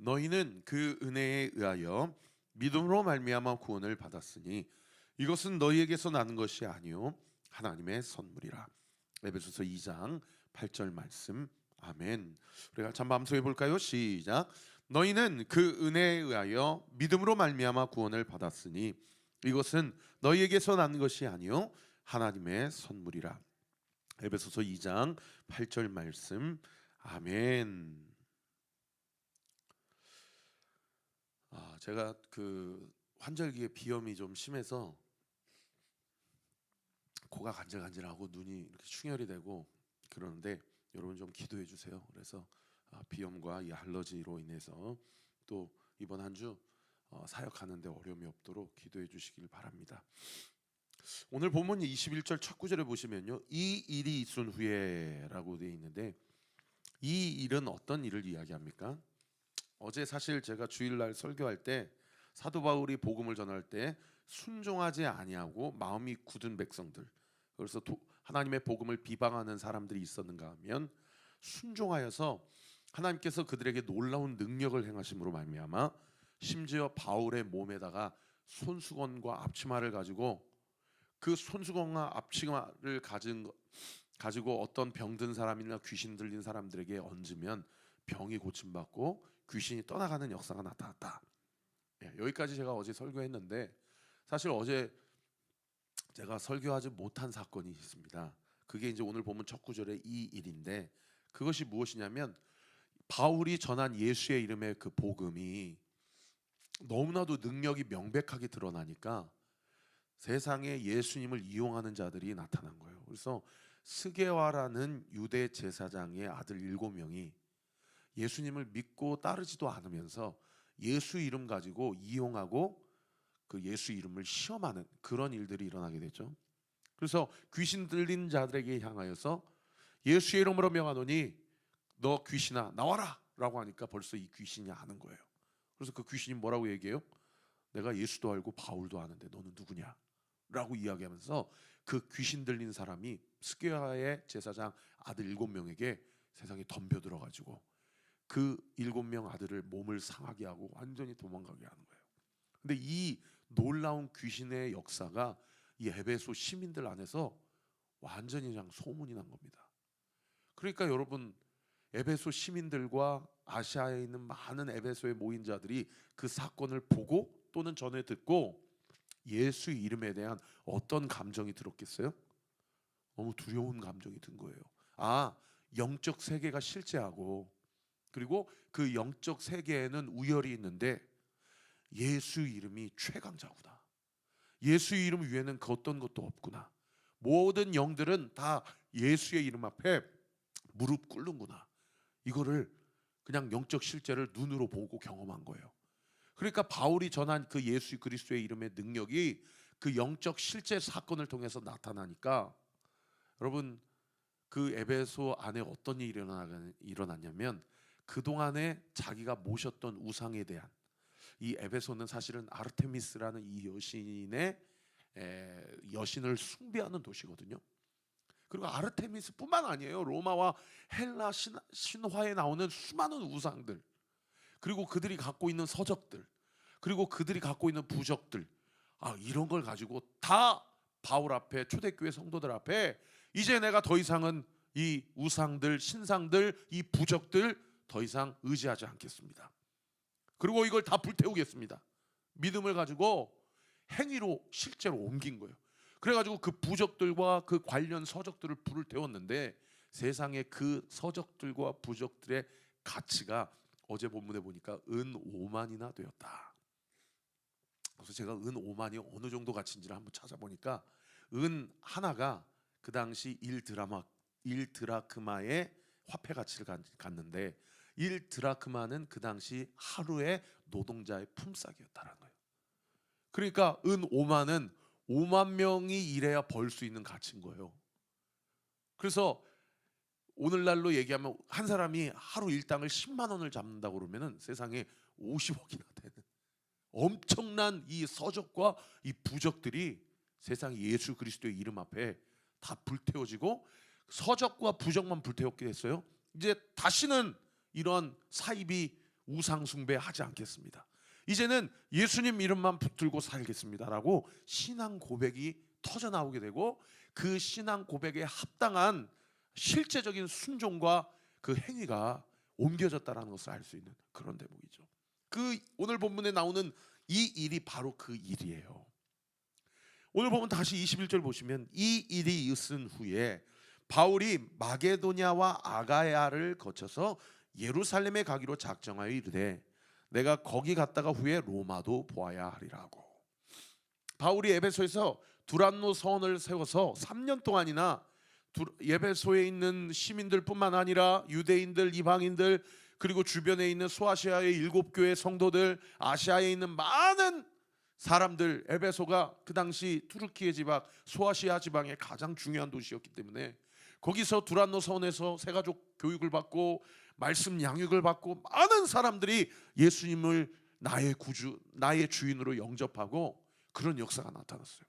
너희는 그 은혜에 의하여 믿음으로 말미암아 구원을 받았으니 이것은 너희에게서 나는 것이 아니요 하나님의 선물이라. 에베소서 2장 8절 말씀. 아멘. 우리가 참 마음속에 볼까요? 시작. 너희는 그 은혜에 의하여 믿음으로 말미암아 구원을 받았으니 이것은 너희에게서 난 것이 아니요 하나님의 선물이라. 에베소서 2장 8절 말씀. 아멘. 아, 제가 그 환절기에 비염이 좀 심해서 코가 간질간질하고 눈이 이렇게 충혈이 되고 그러는데 여러분 좀 기도해 주세요. 그래서 아, 비염과 이 알러지로 인해서 또 이번 한주 어, 사역하는데 어려움이 없도록 기도해 주시길 바랍니다. 오늘 본문 21절 첫 구절에 보시면요. 이 일이 있은 후에라고 되어 있는데 이 일은 어떤 일을 이야기합니까? 어제 사실 제가 주일날 설교할 때 사도 바울이 복음을 전할 때 순종하지 아니하고 마음이 굳은 백성들 그래서 도, 하나님의 복음을 비방하는 사람들이 있었는가 하면 순종하여서 하나님께서 그들에게 놀라운 능력을 행하심으로 말미암아 심지어 바울의 몸에다가 손수건과 앞치마를 가지고 그 손수건과 앞치마를 가진 거- 가지고 어떤 병든 사람이나 귀신 들린 사람들에게 얹으면 병이 고침받고 귀신이 떠나가는 역사가 나타났다. 예, 여기까지 제가 어제 설교했는데 사실 어제 제가 설교하지 못한 사건이 있습니다. 그게 이제 오늘 보면 첫 구절의 이 일인데 그것이 무엇이냐면 바울이 전한 예수의 이름의 그 복음이 너무나도 능력이 명백하게 드러나니까 세상에 예수님을 이용하는 자들이 나타난 거예요. 그래서 스게와라는 유대 제사장의 아들 일곱 명이 예수님을 믿고 따르지도 않으면서 예수 이름 가지고 이용하고 그 예수 이름을 시험하는 그런 일들이 일어나게 되죠. 그래서 귀신 들린 자들에게 향하여서 예수의 이름으로 명하노니 너 귀신아 나와라라고 하니까 벌써 이 귀신이 아는 거예요. 그래서 그 귀신이 뭐라고 얘기해요? 내가 예수도 알고 바울도 아는데 너는 누구냐? 라고 이야기하면서 그 귀신 들린 사람이 스게아의 제사장 아들 일곱 명에게 세상에 덤벼들어 가지고 그 일곱 명 아들을 몸을 상하게 하고 완전히 도망가게 하는 거예요. 근데 이 놀라운 귀신의 역사가 이 에베소 시민들 안에서 완전히 그냥 소문이 난 겁니다. 그러니까 여러분 에베소 시민들과 아시아에 있는 많은 에베소에 모인 자들이 그 사건을 보고 또는 전해 듣고 예수 이름에 대한 어떤 감정이 들었겠어요? 너무 두려운 감정이 든 거예요. 아, 영적 세계가 실제하고 그리고 그 영적 세계에는 우열이 있는데 예수 이름이 최강자구나. 예수 이름 위에는 그 어떤 것도 없구나. 모든 영들은 다 예수의 이름 앞에 무릎 꿇는구나. 이거를 그냥 영적 실제를 눈으로 보고 경험한 거예요. 그러니까 바울이 전한 그 예수 그리스도의 이름의 능력이 그 영적 실제 사건을 통해서 나타나니까 여러분 그 에베소 안에 어떤 일이 일어나- 일어났냐면 그 동안에 자기가 모셨던 우상에 대한 이 에베소는 사실은 아르테미스라는 이 여신의 에, 여신을 숭배하는 도시거든요. 그리고 아르테미스뿐만 아니에요. 로마와 헬라 신, 신화에 나오는 수많은 우상들 그리고 그들이 갖고 있는 서적들 그리고 그들이 갖고 있는 부적들 아 이런 걸 가지고 다 바울 앞에 초대교회 성도들 앞에 이제 내가 더 이상은 이 우상들 신상들 이 부적들 더 이상 의지하지 않겠습니다. 그리고 이걸 다 불태우겠습니다. 믿음을 가지고 행위로 실제로 옮긴 거예요. 그래가지고 그 부적들과 그 관련 서적들을 불을 태웠는데 세상에 그 서적들과 부적들의 가치가 어제 본문에 보니까 은 5만이나 되었다. 그래서 제가 은 5만이 어느 정도 가치인지를 한번 찾아보니까 은 하나가 그 당시 1드라마 1드라크마의 화폐 가치를 가- 갖는데 1 드라크마는 그 당시 하루의 노동자의 품삯이었다는 거예요. 그러니까 은 5만은 5만 명이 일해야 벌 수 있는 가치인 거예요. 그래서 오늘날로 얘기하면 한 사람이 하루 일당을 10만 원을 잡는다고 그러면은 세상에 50억이나 되는 엄청난 이 서적과 이 부적들이 세상 예수 그리스도의 이름 앞에 다 불태워지고 서적과 부적만 불태웠게 됐어요. 이제 다시는 이런 사입이 우상 숭배하지 않겠습니다. 이제는 예수님 이름만 붙들고 살겠습니다라고 신앙 고백이 터져 나오게 되고 그 신앙 고백에 합당한 실제적인 순종과 그 행위가 옮겨졌다라는 것을 알 수 있는 그런 대목이죠. 그 오늘 본문에 나오는 이 일이 바로 그 일이에요. 오늘 보면 다시 21절 보시면 이 일이 있은 후에 바울이 마게도냐와 아가야를 거쳐서 예루살렘에 가기로 작정하여 이르되 내가 거기 갔다가 후에 로마도 보아야 하리라고. 바울이 에베소에서 두란노 서원을 세워서 3년 동안이나 두- 예배소에 있는 시민들뿐만 아니라 유대인들, 이방인들 그리고 주변에 있는 소아시아의 일곱 교회 성도들, 아시아에 있는 많은 사람들 에베소가 그 당시 투르키의 지방 소아시아 지방의 가장 중요한 도시였기 때문에 거기서 두란노 서원에서 세 가족 교육을 받고 말씀 양육을 받고 많은 사람들이 예수님을 나의 구주, 나의 주인으로 영접하고 그런 역사가 나타났어요.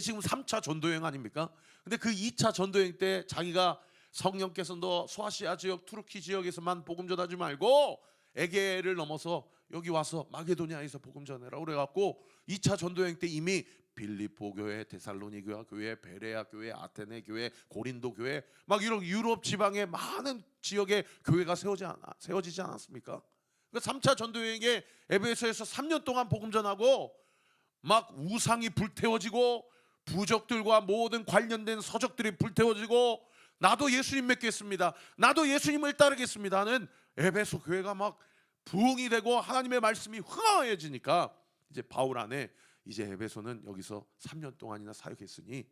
지금 3차 전도여행 아닙니까? 근데 그 2차 전도여행 때 자기가 성령께서 너 소아시아 지역 투르키 지역에서만 복음 전하지 말고 에게를 넘어서 여기 와서 마게도니아에서 복음 전해라 그래갖고 2차 전도여행 때 이미 빌립보 교회, 데살로니가 교회, 베레아 교회, 아테네 교회, 고린도 교회 막 이런 유럽 지방의 많은 지역에 교회가 세워지 않, 세워지지 않았습니까? 그러니까 3차 전도 여행에 에베소에서 3년 동안 복음 전하고 막 우상이 불태워지고 부적들과 모든 관련된 서적들이 불태워지고 나도 예수님 믿겠습니다. 나도 예수님을 따르겠습니다는 에베소 교회가 막 부흥이 되고 하나님의 말씀이 흥황해지니까 이제 바울 안에 이제 에베소는 여기서 3년 동안이나 사역했으니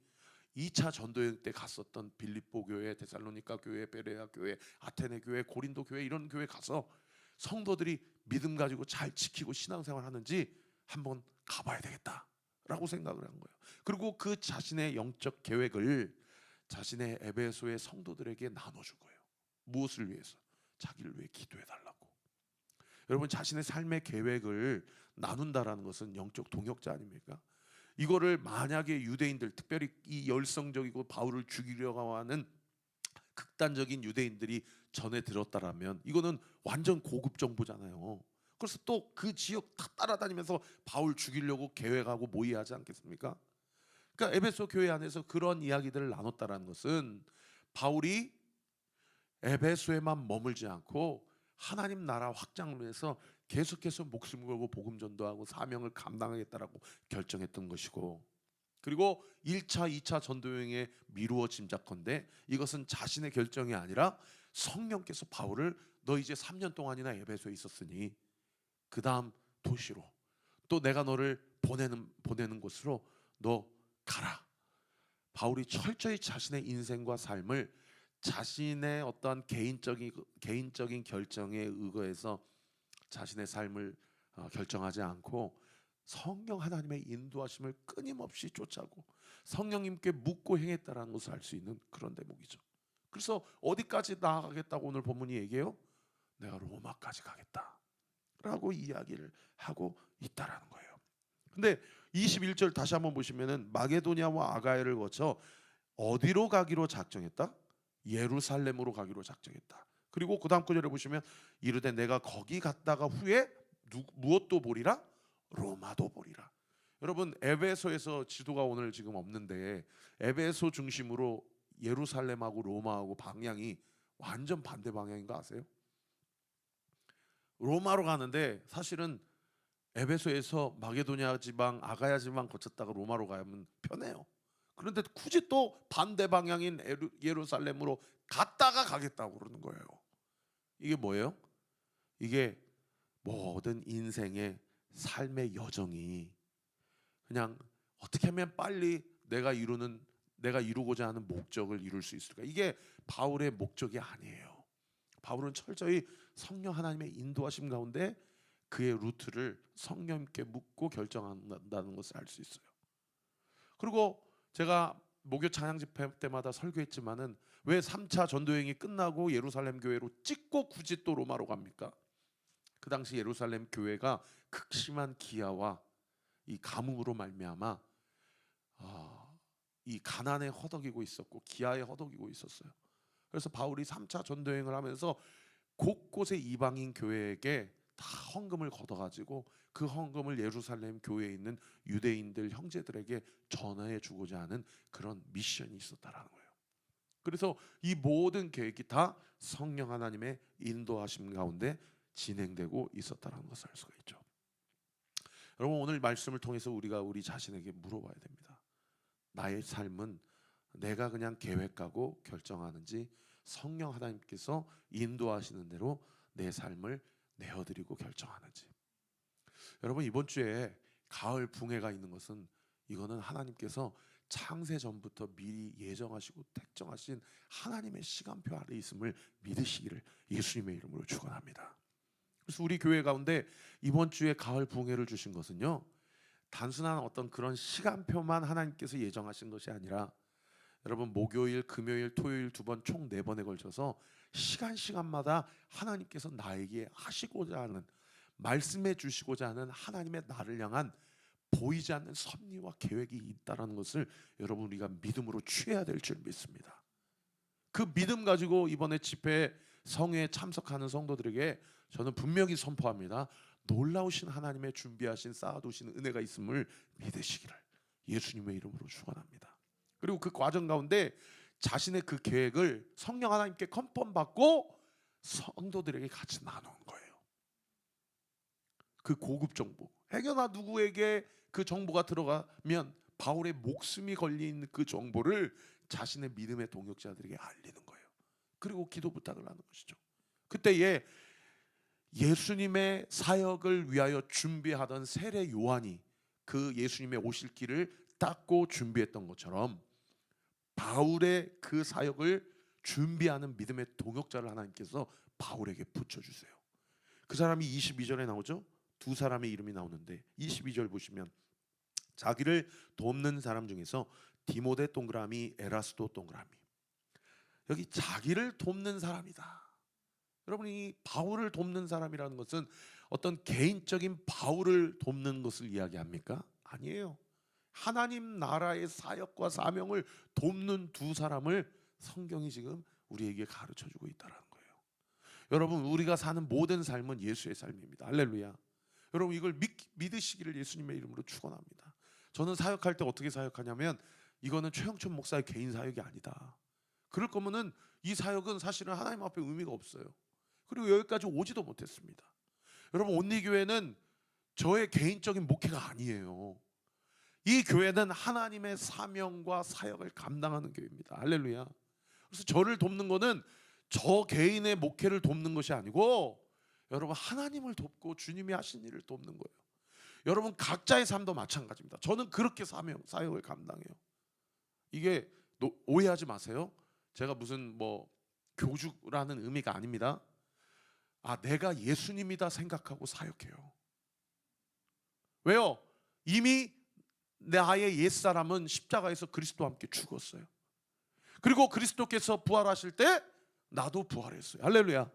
2차 전도여행 때 갔었던 빌립보 교회, 데살로니가 교회, 베레아 교회, 아테네 교회, 고린도 교회 이런 교회 가서 성도들이 믿음 가지고 잘 지키고 신앙생활 하는지 한번 가봐야 되겠다라고 생각을 한 거예요. 그리고 그 자신의 영적 계획을 자신의 에베소의 성도들에게 나눠준 거예요. 무엇을 위해서? 자기를 위해 기도해 달라고. 여러분 자신의 삶의 계획을 나눈다라는 것은 영적 동역자 아닙니까? 이거를 만약에 유대인들 특별히 이 열성적이고 바울을 죽이려고 하는 극단적인 유대인들이 전해 들었다라면 이거는 완전 고급 정보잖아요. 그래서 또 그 지역 다 따라다니면서 바울 죽이려고 계획하고 모의하지 않겠습니까? 그러니까 에베소 교회 안에서 그런 이야기들을 나눴다라는 것은 바울이 에베소에만 머물지 않고 하나님 나라 확장을 위해서 계속해서 목숨 걸고 복음 전도하고 사명을 감당하겠다라고 결정했던 것이고 그리고 1차, 2차 전도여행에 미루어 짐작컨대 이것은 자신의 결정이 아니라 성령께서 바울을 너 이제 3년 동안이나 에베소에 있었으니 그 다음 도시로 또 내가 너를 보내는 보내는 곳으로 너 가라. 바울이 철저히 자신의 인생과 삶을 자신의 어떠한 개인적인 개인적인 결정에 의거해서 자신의 삶을 어, 결정하지 않고 성령 하나님의 인도하심을 끊임없이 쫓아고 성령님께 묻고 행했다라는 것을 알 수 있는 그런 대목이죠. 그래서 어디까지 나아가겠다고 오늘 본문이 얘기해요? 내가 로마까지 가겠다라고 이야기를 하고 있다라는 거예요. 근데 21절 다시 한번 보시면은 마게도냐와 아가야를 거쳐 어디로 가기로 작정했다? 예루살렘으로 가기로 작정했다. 그리고 그 다음 구절을 보시면 이르되 내가 거기 갔다가 후에 누, 무엇도 보리라 로마도 보리라. 여러분 에베소에서 지도가 오늘 지금 없는데 에베소 중심으로 예루살렘하고 로마하고 방향이 완전 반대 방향인 거 아세요? 로마로 가는데 사실은 에베소에서 마게도냐 지방, 아가야 지방 거쳤다가 로마로 가면 편해요. 그런데 굳이 또 반대 방향인 예루살렘으로 갔다가 가겠다고 그러는 거예요. 이게 뭐예요? 이게 모든 인생의 삶의 여정이 그냥 어떻게 하면 빨리 내가 이루는 내가 이루고자 하는 목적을 이룰 수 있을까? 이게 바울의 목적이 아니에요. 바울은 철저히 성령 하나님의 인도하심 가운데 그의 루트를 성령님께 묻고 결정한다는 것을 알 수 있어요. 그리고 제가 목요 찬양 집회 때마다 설교했지만은 왜 3차 전도여행이 끝나고 예루살렘 교회로 찍고 굳이 또 로마로 갑니까? 그 당시 예루살렘 교회가 극심한 기아와 이 가뭄으로 말미암아 아, 이 가난에 허덕이고 있었고 기아에 허덕이고 있었어요. 그래서 바울이 3차 전도여행을 하면서 곳곳에 이방인 교회에게 다 헌금을 걷어가지고 그 헌금을 예루살렘 교회에 있는 유대인들 형제들에게 전화해 주고자 하는 그런 미션이 있었다라는 거예요. 그래서 이 모든 계획이 다 성령 하나님의 인도하심 가운데 진행되고 있었다는 것을 알 수가 있죠. 여러분 오늘 말씀을 통해서 우리가 우리 자신에게 물어봐야 됩니다. 나의 삶은 내가 그냥 계획하고 결정하는지 성령 하나님께서 인도하시는 대로 내 삶을 내어드리고 결정하는지. 여러분 이번 주에 가을 붕해가 있는 것은 이거는 하나님께서 창세 전부터 미리 예정하시고 택정하신 하나님의 시간표 아래 있음을 믿으시기를 예수님의 이름으로 축원합니다. 그래서 우리 교회 가운데 이번 주에 가을 붕해를 주신 것은요. 단순한 어떤 그런 시간표만 하나님께서 예정하신 것이 아니라 여러분 목요일, 금요일, 토요일 두 번 총 네 번에 걸쳐서 시간 시간마다 하나님께서 나에게 하시고자 하는 말씀해 주시고자 하는 하나님의 나를 향한 보이지 않는 섭리와 계획이 있다라는 것을 여러분 우리가 믿음으로 취해야 될 줄 믿습니다. 그 믿음 가지고 이번에 집회 성회에 참석하는 성도들에게 저는 분명히 선포합니다. 놀라우신 하나님의 준비하신 쌓아두신 은혜가 있음을 믿으시기를 예수님의 이름으로 축원합니다. 그리고 그 과정 가운데 자신의 그 계획을 성령 하나님께 컨펌 받고 성도들에게 같이 나누는 거예요. 그 고급 정보. 해결나 누구에게 그 정보가 들어가면 바울의 목숨이 걸린 그 정보를 자신의 믿음의 동역자들에게 알리는 거예요. 그리고 기도 부탁을 하는 것이죠. 그때에 예수님의 사역을 위하여 준비하던 세례 요한이 그 예수님의 오실 길을 닦고 준비했던 것처럼 바울의 그 사역을 준비하는 믿음의 동역자를 하나님께서 바울에게 붙여주세요. 그 사람이 22절에 나오죠. 두 사람의 이름이 나오는데 22절 보시면 자기를 돕는 사람 중에서 디모데 동그라미 에라스도 동그라미 여기 자기를 돕는 사람이다. 여러분이 바울을 돕는 사람이라는 것은 어떤 개인적인 바울을 돕는 것을 이야기합니까? 아니에요. 하나님 나라의 사역과 사명을 돕는 두 사람을 성경이 지금 우리에게 가르쳐 주고 있다는 거예요. 여러분 우리가 사는 모든 삶은 예수의 삶입니다. 할렐루야. 여러분 이걸 믿, 믿으시기를 예수님의 이름으로 축원합니다. 저는 사역할 때 어떻게 사역하냐면 이거는 최영천 목사의 개인 사역이 아니다. 그럴 거면은 이 사역은 사실은 하나님 앞에 의미가 없어요. 그리고 여기까지 오지도 못했습니다. 여러분 온리 교회는 저의 개인적인 목회가 아니에요. 이 교회는 하나님의 사명과 사역을 감당하는 교회입니다. 할렐루야. 그래서 저를 돕는 거는 저 개인의 목회를 돕는 것이 아니고 여러분 하나님을 돕고 주님이 하신 일을 돕는 거예요. 여러분 각자의 삶도 마찬가지입니다. 저는 그렇게 사명 사역을 감당해요. 이게 노- 오해하지 마세요. 제가 무슨 뭐 교주라는 의미가 아닙니다. 아 내가 예수님이다 생각하고 사역해요. 왜요? 이미 나의 옛 사람은 십자가에서 그리스도와 함께 죽었어요. 그리고 그리스도께서 부활하실 때 나도 부활했어요. 할렐루야.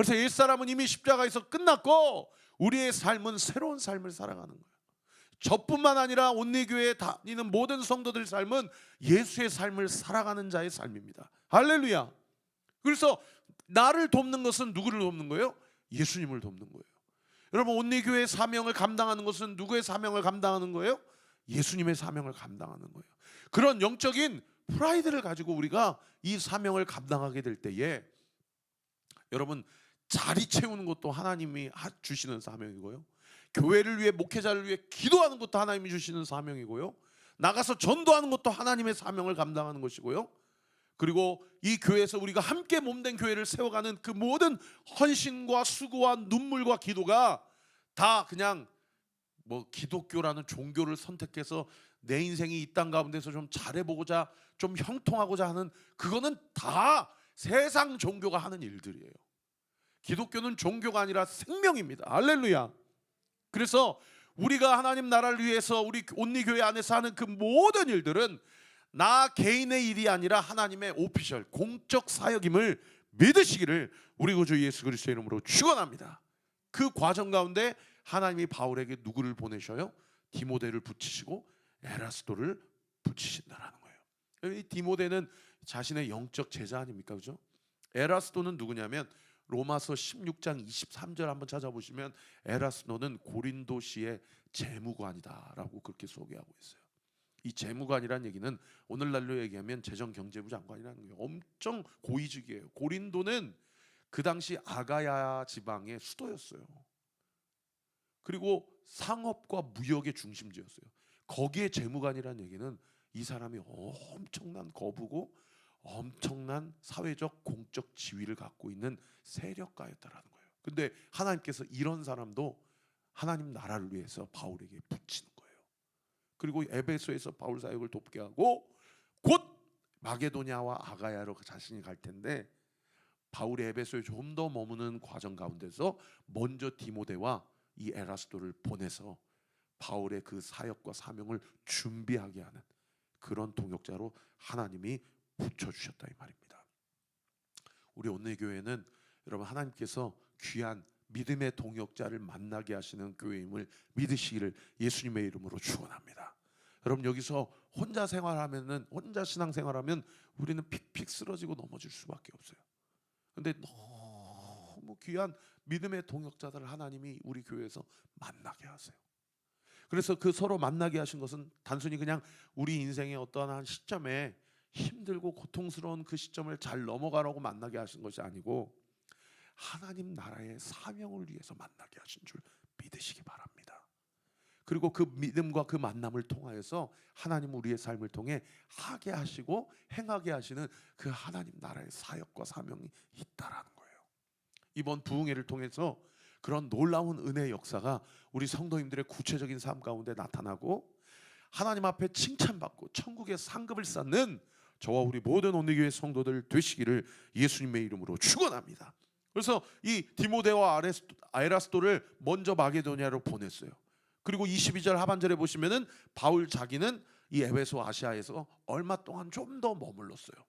그래서 옛 사람은 이미 십자가에서 끝났고 우리의 삶은 새로운 삶을 살아가는 거예요. 저뿐만 아니라 온리교회에 다니는 모든 성도들 삶은 예수의 삶을 살아가는 자의 삶입니다. 할렐루야. 그래서 나를 돕는 것은 누구를 돕는 거예요? 예수님을 돕는 거예요. 여러분 온리교회의 사명을 감당하는 것은 누구의 사명을 감당하는 거예요? 예수님의 사명을 감당하는 거예요. 그런 영적인 프라이드를 가지고 우리가 이 사명을 감당하게 될 때에 여러분 자리 채우는 것도 하나님이 하- 주시는 사명이고요. 교회를 위해 목회자를 위해 기도하는 것도 하나님이 주시는 사명이고요. 나가서 전도하는 것도 하나님의 사명을 감당하는 것이고요. 그리고 이 교회에서 우리가 함께 몸된 교회를 세워가는 그 모든 헌신과 수고와 눈물과 기도가 다 그냥 뭐 기독교라는 종교를 선택해서 내 인생이 이 땅 가운데서 좀 잘해보고자 좀 형통하고자 하는 그거는 다 세상 종교가 하는 일들이에요. 기독교는 종교가 아니라 생명입니다. 할렐루야. 그래서 우리가 하나님 나라를 위해서 우리 온리 교회 안에서 하는 그 모든 일들은 나 개인의 일이 아니라 하나님의 오피셜 공적 사역임을 믿으시기를 우리 구주 예수 그리스도의 이름으로 축원합니다. 그 과정 가운데 하나님이 바울에게 누구를 보내셔요? 디모데를 붙이시고 에라스도를 붙이신다라는 거예요. 이 디모데는 자신의 영적 제자 아닙니까, 그죠? 에라스도는 누구냐면 로마서 16장 23절 한번 찾아보시면 에라스노는 고린도시의 재무관이다라고 그렇게 소개하고 있어요. 이 재무관이라는 얘기는 오늘날로 얘기하면 재정경제부 장관이라는 게 엄청 고위직이에요. 고린도는 그 당시 아가야 지방의 수도였어요. 그리고 상업과 무역의 중심지였어요. 거기에 재무관이라는 얘기는 이 사람이 엄청난 거부고 엄청난 사회적 공적 지위를 갖고 있는 세력가였다라는 거예요. 근데 하나님께서 이런 사람도 하나님 나라를 위해서 바울에게 붙이는 거예요. 그리고 에베소에서 바울 사역을 돕게 하고 곧 마게도냐와 아가야로 자신이 갈 텐데 바울이 에베소에 좀 더 머무는 과정 가운데서 먼저 디모데와 이 에라스도를 보내서 바울의 그 사역과 사명을 준비하게 하는 그런 동역자로 하나님이 붙여주셨다 이 말입니다. 우리 오늘 교회는 여러분 하나님께서 귀한 믿음의 동역자를 만나게 하시는 교회임을 믿으시기를 예수님의 이름으로 축원합니다. 여러분 여기서 혼자 생활하면은 혼자 신앙 생활하면 우리는 픽픽 쓰러지고 넘어질 수밖에 없어요. 근데 너무 귀한 믿음의 동역자들을 하나님이 우리 교회에서 만나게 하세요. 그래서 그 서로 만나게 하신 것은 단순히 그냥 우리 인생의 어떠한 시점에 힘들고 고통스러운 그 시점을 잘 넘어가라고 만나게 하신 것이 아니고 하나님 나라의 사명을 위해서 만나게 하신 줄 믿으시기 바랍니다. 그리고 그 믿음과 그 만남을 통하여서 하나님 우리의 삶을 통해 하게 하시고 행하게 하시는 그 하나님 나라의 사역과 사명이 있다라는 거예요. 이번 부흥회를 통해서 그런 놀라운 은혜의 역사가 우리 성도님들의 구체적인 삶 가운데 나타나고 하나님 앞에 칭찬받고 천국의 상급을 쌓는 저와 우리 모든 온리교회 성도들 되시기를 예수님의 이름으로 축원합니다. 그래서 이 디모데와 아에라스도를 먼저 마게도냐로 보냈어요. 그리고 22절 하반절에 보시면은 바울 자기는 이 에베소 아시아에서 얼마 동안 좀 더 머물렀어요.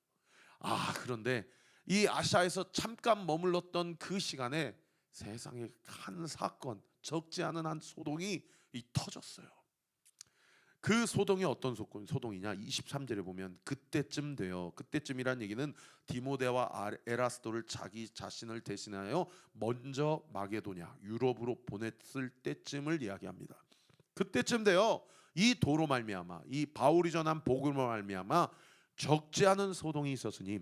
아 그런데 이 아시아에서 잠깐 머물렀던 그 시간에 세상에 한 사건 적지 않은 한 소동이 이 터졌어요. 그 소동이 어떤 소동, 소동이냐? 23절에 보면 그때쯤 돼요. 그때쯤이란 얘기는 디모데와 아, 에라스도를 자기 자신을 대신하여 먼저 마게도냐 유럽으로 보냈을 때쯤을 이야기합니다. 그때쯤 돼요. 이 도로 말미암아 이 바울이 전한 복음으로 말미암아 적지 않은 소동이 있었으니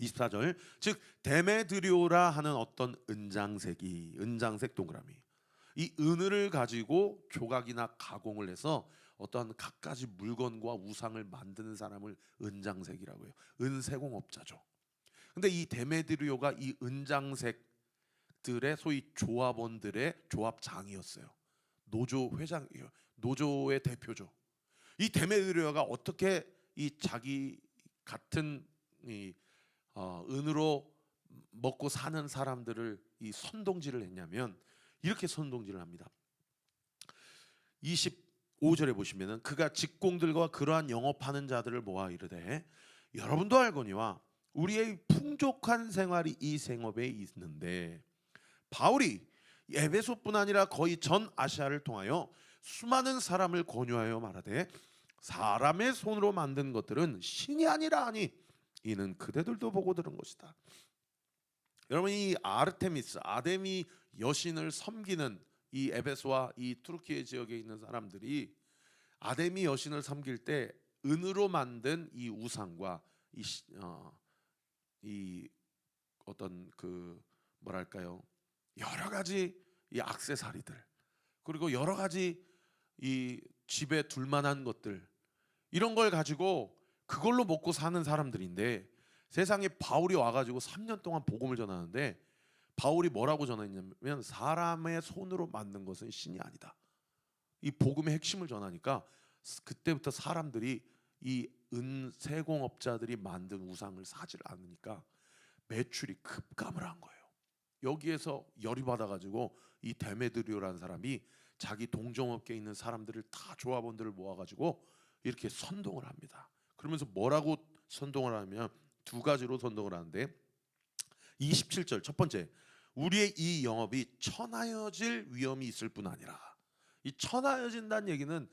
24절 즉 데메드리오라 하는 어떤 은장색이 은장색 동그라미 이 은을 가지고 조각이나 가공을 해서 어떠한 갖가지 물건과 우상을 만드는 사람을 은장색이라고 해요. 은세공업자죠. 근데 이 데메드리오가 이 은장색들의 소위 조합원들의 조합장이었어요. 노조 회장이요. 노조의 대표죠. 이 데메드리오가 어떻게 이 자기 같은 이 어, 은으로 먹고 사는 사람들을 이 선동질을 했냐면 이렇게 선동질을 합니다. 25절에 보시면은 그가 직공들과 그러한 영업하는 자들을 모아 이르되 여러분도 알거니와 우리의 풍족한 생활이 이 생업에 있는데 바울이 에베소뿐 아니라 거의 전 아시아를 통하여 수많은 사람을 권유하여 말하되 사람의 손으로 만든 것들은 신이 아니라 하니 이는 그대들도 보고 들은 것이다. 여러분 이 아르테미스 아데미 여신을 섬기는 이 에베소와 이 투르키예 지역에 있는 사람들이 아데미 여신을 섬길 때 은으로 만든 이 우상과 이, 어, 이 어떤 그 뭐랄까요? 여러 가지 이 악세사리들 그리고 여러 가지 이 집에 둘만한 것들 이런 걸 가지고 그걸로 먹고 사는 사람들인데 세상에 바울이 와가지고 3년 동안 복음을 전하는데 바울이 뭐라고 전했냐면 사람의 손으로 만든 것은 신이 아니다. 이 복음의 핵심을 전하니까 그때부터 사람들이 이 은세공업자들이 만든 우상을 사질 않으니까 매출이 급감을 한 거예요. 여기에서 열이 받아가지고 이 데메드리오라는 사람이 자기 동종업계에 있는 사람들을 다 조합원들을 모아가지고 이렇게 선동을 합니다. 그러면서 뭐라고 선동을 하면 두 가지로 선동을 하는데 27절 첫 번째 우리의 이 영업이 천하여질 위험이 있을 뿐 아니라 이 천하여진다는 얘기는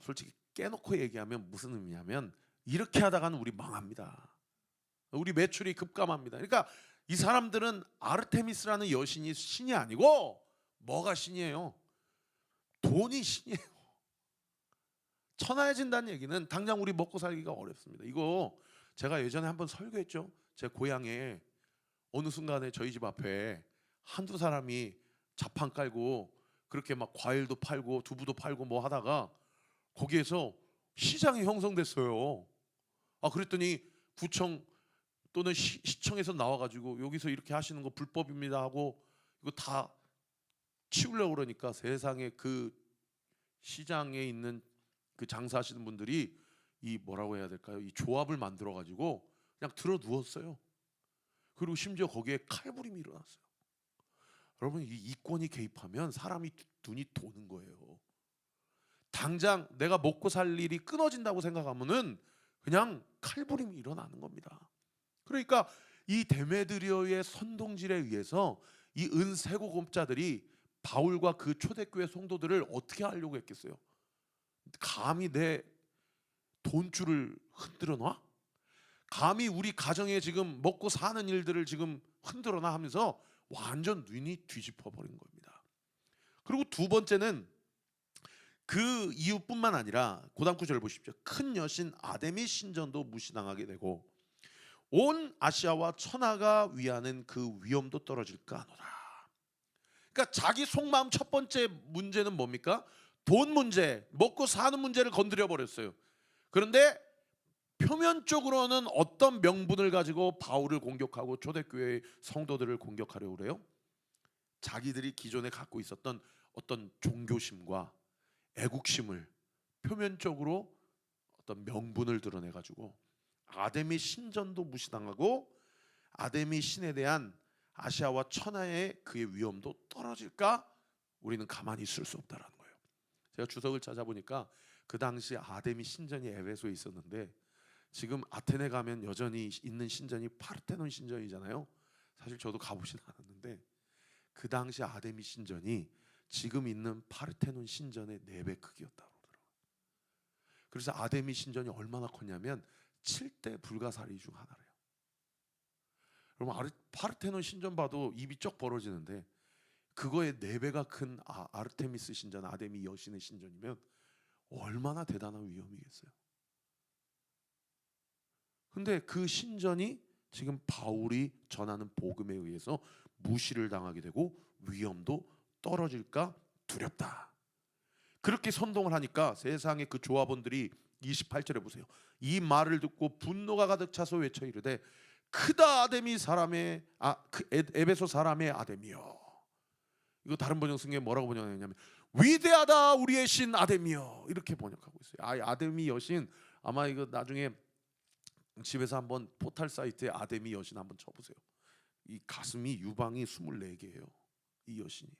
솔직히 깨놓고 얘기하면 무슨 의미냐면 이렇게 하다가는 우리 망합니다. 우리 매출이 급감합니다. 그러니까 이 사람들은 아르테미스라는 여신이 신이 아니고 뭐가 신이에요? 돈이 신이에요. 천하해진다는 얘기는 당장 우리 먹고 살기가 어렵습니다. 이거 제가 예전에 한번 설교했죠. 제 고향에 어느 순간에 저희 집 앞에 한두 사람이 자판 깔고 그렇게 막 과일도 팔고 두부도 팔고 뭐 하다가 거기에서 시장이 형성됐어요. 아 그랬더니 구청 또는 시, 시청에서 나와가지고 여기서 이렇게 하시는 거 불법입니다 하고 이거 다 치우려고 그러니까 세상에 그 시장에 있는 그 장사하시는 분들이 이 뭐라고 해야 될까요? 이 조합을 만들어 가지고 그냥 들어 누웠어요. 그리고 심지어 거기에 칼부림이 일어났어요. 여러분 이 이권이 개입하면 사람이 눈이 도는 거예요. 당장 내가 먹고 살 일이 끊어진다고 생각하면은 그냥 칼부림이 일어나는 겁니다. 그러니까 이 데메드리오의 선동질에 의해서 이 은세고금자들이 바울과 그 초대교회 성도들을 어떻게 하려고 했겠어요? 감히 내 돈줄을 흔들어 놔? 감히 우리 가정에 지금 먹고 사는 일들을 지금 흔들어 놔 하면서 완전 눈이 뒤집어 버린 겁니다. 그리고 두 번째는 그 이유뿐만 아니라 고단 구절을 보십시오. 큰 여신 아데미 신전도 무시당하게 되고 온 아시아와 천하가 위하는 그 위험도 떨어질까 하노라. 그러니까 자기 속마음 첫 번째 문제는 뭡니까? 돈 문제, 먹고 사는 문제를 건드려 버렸어요. 그런데 표면적으로는 어떤 명분을 가지고 바울을 공격하고 초대교회의 성도들을 공격하려고 그래요? 자기들이 기존에 갖고 있었던 어떤 종교심과 애국심을 표면적으로 어떤 명분을 드러내 가지고 아데미 신전도 무시당하고 아데미 신에 대한 아시아와 천하의 그의 위험도 떨어질까? 우리는 가만히 있을 수 없다라는 거예요. 제가 주석을 찾아보니까 그 당시 아데미 신전이 에베소에 있었는데 지금 아테네 가면 여전히 있는 신전이 파르테논 신전이잖아요. 사실 저도 가보진 않았는데 그 당시 아데미 신전이 지금 있는 파르테논 신전의 네배 크기였다고 그러더라고요. 그래서 아데미 신전이 얼마나 컸냐면 7대 불가사리 중 하나래요. 여러분 아르, 파르테논 신전 봐도 입이 쩍 벌어지는데 그거의 네 배가 큰 아, 아르테미스 신전, 아데미 여신의 신전이면 얼마나 대단한 위험이겠어요. 근데 그 신전이 지금 바울이 전하는 복음에 의해서 무시를 당하게 되고 위험도 떨어질까 두렵다. 그렇게 선동을 하니까 세상의 그 조합원들이 28절에 보세요. 이 말을 듣고 분노가 가득 차서 외쳐 이르되 크다 아데미 사람의 아 에베소 사람의 아데미여. 이거 다른 번역 성경에 뭐라고 번역했냐면 위대하다 우리의 신 아데미여 이렇게 번역하고 있어요. 아 아데미 여신 아마 이거 나중에 집에서 한번 포탈 사이트에 아데미 여신 한번 쳐보세요. 이 가슴이 유방이 24개예요. 이 여신이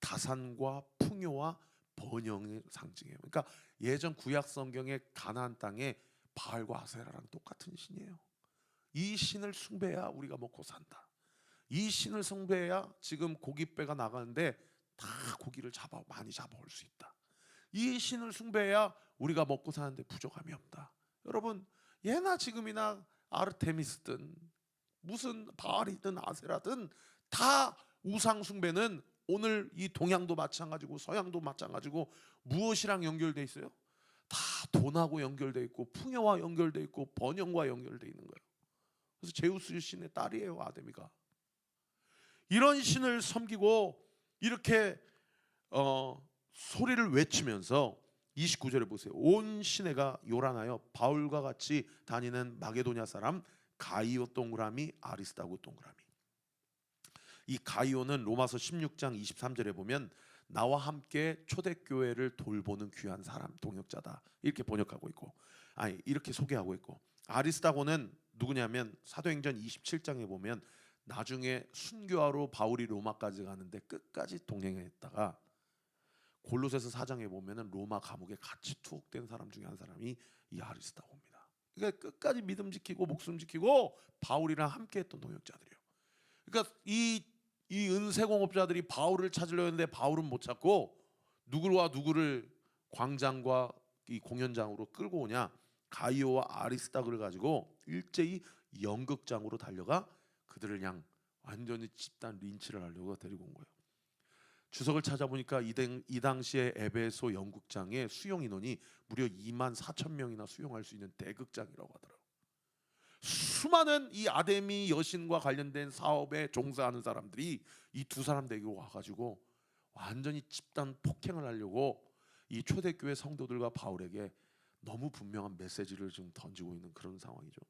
다산과 풍요와 번영의 상징이에요. 그러니까 예전 구약 성경의 가나안 땅에 바알과 아세라랑 똑같은 신이에요. 이 신을 숭배해야 우리가 먹고 산다. 이 신을 숭배해야 지금 고깃배가 나가는데 다 고기를 잡아 많이 잡아올 수 있다. 이 신을 숭배해야 우리가 먹고 사는데 부족함이 없다. 여러분 예나 지금이나 아르테미스든 무슨 바알이든 아세라든 다 우상 숭배는 오늘 이 동양도 마찬가지고 서양도 마찬가지고 무엇이랑 연결돼 있어요? 다 돈하고 연결돼 있고 풍요와 연결돼 있고 번영과 연결돼 있는 거예요. 그래서 제우스 신의 딸이에요 아데미가. 이런 신을 섬기고 이렇게 어, 소리를 외치면서 29절에 보세요. 온 시내가 요란하여 바울과 같이 다니는 마게도냐 사람 가이오 동그라미 아리스타고 동그라미. 이 가이오는 로마서 16장 23절에 보면 나와 함께 초대교회를 돌보는 귀한 사람 동역자다 이렇게 번역하고 있고 아니 이렇게 소개하고 있고 아리스타고는 누구냐면 사도행전 27장에 보면 나중에 순교하러 바울이 로마까지 가는데 끝까지 동행했다가 골로새서 4장에 보면은 로마 감옥에 같이 투옥된 사람 중에 한 사람이 이 아리스타고입니다. 그러니까 끝까지 믿음 지키고 목숨 지키고 바울이랑 함께했던 동역자들이에요. 그러니까 이, 이 은세 공업자들이 바울을 찾으려 했는데 바울은 못 찾고 누구와 누구를 광장과 이 공연장으로 끌고 오냐 가이오와 아리스타그를 가지고 일제히 연극장으로 달려가 그들을 그냥 완전히 집단 린치를 하려고 데리고 온 거예요. 주석을 찾아보니까 이, 당, 이 당시에 에베소 연극장의 수용 인원이 무려 2만 4천 명이나 수용할 수 있는 대극장이라고 하더라고요. 수많은 이 아데미 여신과 관련된 사업에 종사하는 사람들이 이 두 사람 데리고 와가지고 완전히 집단 폭행을 하려고 이 초대교회 성도들과 바울에게 너무 분명한 메시지를 지금 던지고 있는 그런 상황이죠.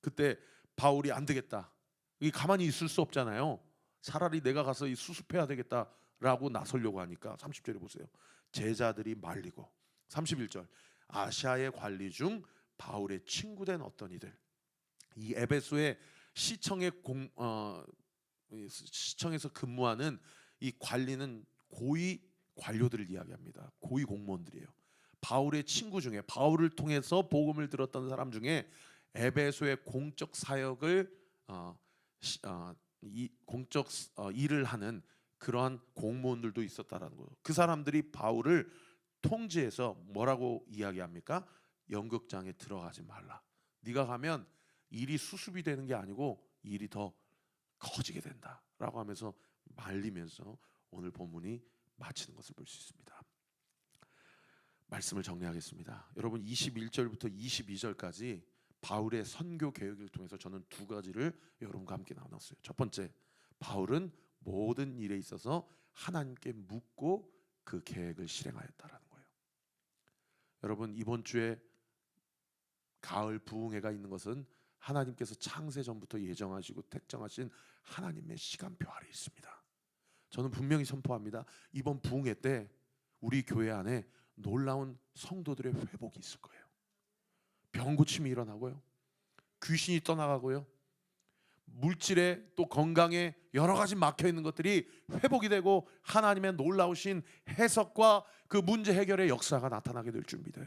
그때 바울이 안 되겠다. 이 가만히 있을 수 없잖아요. 차라리 내가 가서 이 수습해야 되겠다 라고 나서려고 하니까 30절에 보세요. 제자들이 말리고 31절 아시아의 관리 중 바울의 친구된 어떤 이들 이 에베소의 시청의 공 어, 이 시청에서 근무하는 이 관리는 고위 관료들을 이야기합니다. 고위 공무원들이에요. 바울의 친구 중에 바울을 통해서 복음을 들었던 사람 중에 에베소의 공적 사역을 어, 시, 어, 이 공적 어, 일을 하는 그러한 공무원들도 있었다라는 거예요. 그 사람들이 바울을 통지해서 뭐라고 이야기합니까? 연극장에 들어가지 말라. 네가 가면 일이 수습이 되는 게 아니고 일이 더 커지게 된다라고 하면서 말리면서 오늘 본문이 마치는 것을 볼 수 있습니다. 말씀을 정리하겠습니다. 여러분 21절부터 22절까지 바울의 선교 계획을 통해서 저는 두 가지를 여러분과 함께 나눴어요. 첫 번째, 바울은 모든 일에 있어서 하나님께 묻고 그 계획을 실행하였다라는 거예요. 여러분 이번 주에 가을 부흥회가 있는 것은 하나님께서 창세 전부터 예정하시고 택정하신 하나님의 시간표 아래 있습니다. 저는 분명히 선포합니다. 이번 부흥회 때 우리 교회 안에 놀라운 성도들의 회복이 있을 거예요. 병 고침이 일어나고요. 귀신이 떠나가고요. 물질에 또 건강에 여러 가지 막혀 있는 것들이 회복이 되고 하나님의 놀라우신 해석과 그 문제 해결의 역사가 나타나게 될 줄 믿어요.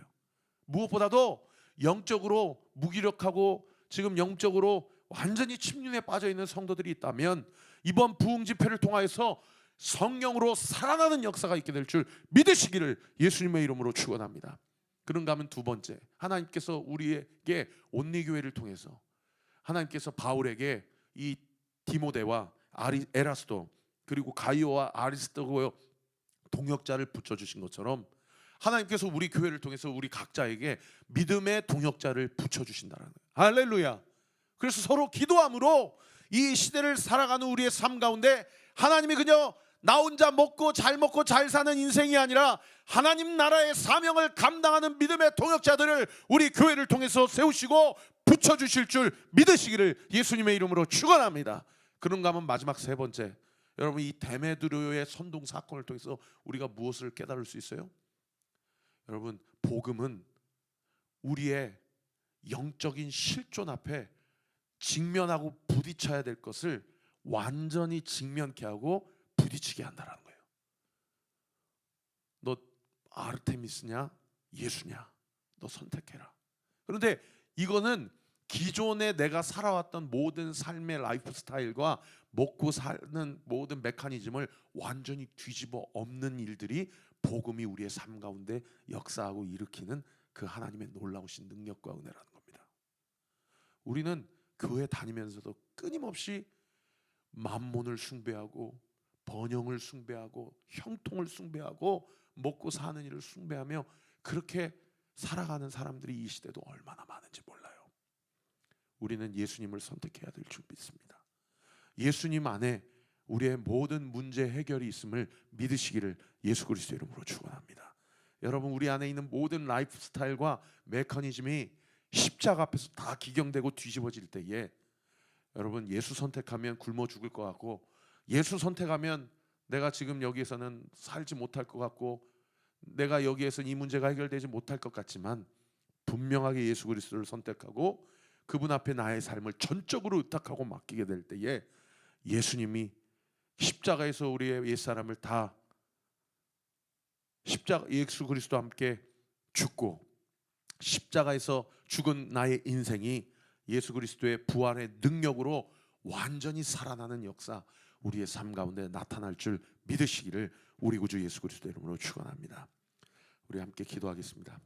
무엇보다도 영적으로 무기력하고 지금 영적으로 완전히 침륜에 빠져 있는 성도들이 있다면 이번 부흥 집회를 통하여서 성령으로 살아나는 역사가 있게 될 줄 믿으시기를 예수님의 이름으로 축원합니다. 그런가 하면 두 번째 하나님께서 우리에게 온리 교회를 통해서 하나님께서 바울에게 이 디모데와 아리, 에라스도 그리고 가이오와 아리스토고의 동역자를 붙여 주신 것처럼 하나님께서 우리 교회를 통해서 우리 각자에게 믿음의 동역자를 붙여 주신다는 거예요. 할렐루야. 그래서 서로 기도함으로 이 시대를 살아가는 우리의 삶 가운데 하나님이 그냥 나 혼자 먹고 잘 먹고 잘 사는 인생이 아니라 하나님 나라의 사명을 감당하는 믿음의 동역자들을 우리 교회를 통해서 세우시고 붙여 주실 줄 믿으시기를 예수님의 이름으로 축원합니다. 그런가 하면 마지막 세 번째 여러분 이 데메드로의 선동 사건을 통해서 우리가 무엇을 깨달을 수 있어요? 여러분 복음은 우리의 영적인 실존 앞에 직면하고 부딪혀야 될 것을 완전히 직면케 하고 부딪히게 한다라는 거예요. 너 아르테미스냐 예수냐 너 선택해라. 그런데 이거는 기존에 내가 살아왔던 모든 삶의 라이프 스타일과 먹고 사는 모든 메커니즘을 완전히 뒤집어 엎는 일들이 복음이 우리의 삶 가운데 역사하고 일으키는 그 하나님의 놀라우신 능력과 은혜라는 겁니다. 우리는 교회 다니면서도 끊임없이 만몬을 숭배하고 번영을 숭배하고 형통을 숭배하고 먹고 사는 일을 숭배하며 그렇게 살아가는 사람들이 이 시대도 얼마나 많은지 몰라요. 우리는 예수님을 선택해야 될 줄 믿습니다. 예수님 안에 우리의 모든 문제 해결이 있음을 믿으시기를 예수 그리스도 이름으로 축원합니다. 여러분 우리 안에 있는 모든 라이프 스타일과 메커니즘이 십자가 앞에서 다 기경되고 뒤집어질 때에 여러분 예수 선택하면 굶어 죽을 것 같고 예수 선택하면 내가 지금 여기에서는 살지 못할 것 같고 내가 여기에서 이 문제가 해결되지 못할 것 같지만 분명하게 예수 그리스도를 선택하고 그분 앞에 나의 삶을 전적으로 의탁하고 맡기게 될 때에 예수님이 십자가에서 우리의 옛사람을 다 십자가 예수 그리스도와 함께 죽고 십자가에서 죽은 나의 인생이 예수 그리스도의 부활의 능력으로 완전히 살아나는 역사 우리의 삶 가운데 나타날 줄 믿으시기를 우리 구주 예수 그리스도 이름으로 축원합니다. 우리 함께 기도하겠습니다.